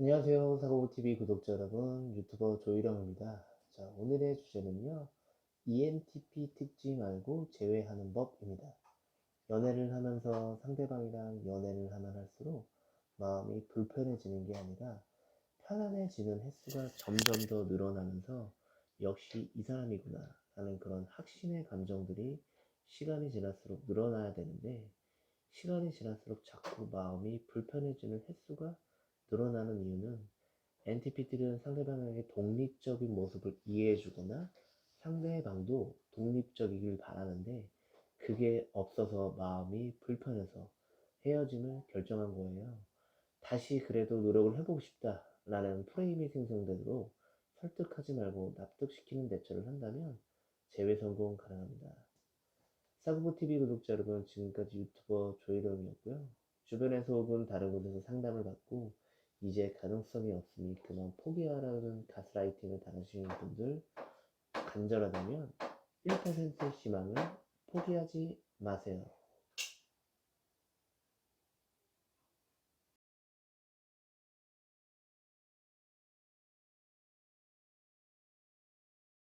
안녕하세요. 사고TV 구독자 여러분, 유튜버 조일영입니다. 자, 오늘의 주제는요, ENTP 특징 말고 제외하는 법입니다. 연애를 하면서 상대방이랑 연애를 하면 할수록 마음이 불편해지는 게 아니라 편안해지는 횟수가 점점 더 늘어나면서 역시 이 사람이구나 하는 그런 확신의 감정들이 시간이 지날수록 늘어나야 되는데 시간이 지날수록 자꾸 마음이 불편해지는 횟수가 늘어나는 이유는 NTP들은 상대방에게 독립적인 모습을 이해해주거나 상대방도 독립적이길 바라는데 그게 없어서 마음이 불편해서 헤어짐을 결정한 거예요. 다시 그래도 노력을 해보고 싶다라는 프레임이 생성되도록 설득하지 말고 납득시키는 대처를 한다면 재회 성공 가능합니다. 사구보TV 구독자 여러분 지금까지 유튜버 조혜령이었고요. 주변에서 혹은 다른 곳에서 상담을 받고 이제 가능성이 없으니 그만 포기하라는 가스라이팅을 당하시는 분들 간절하다면 1%의 희망을 포기하지 마세요.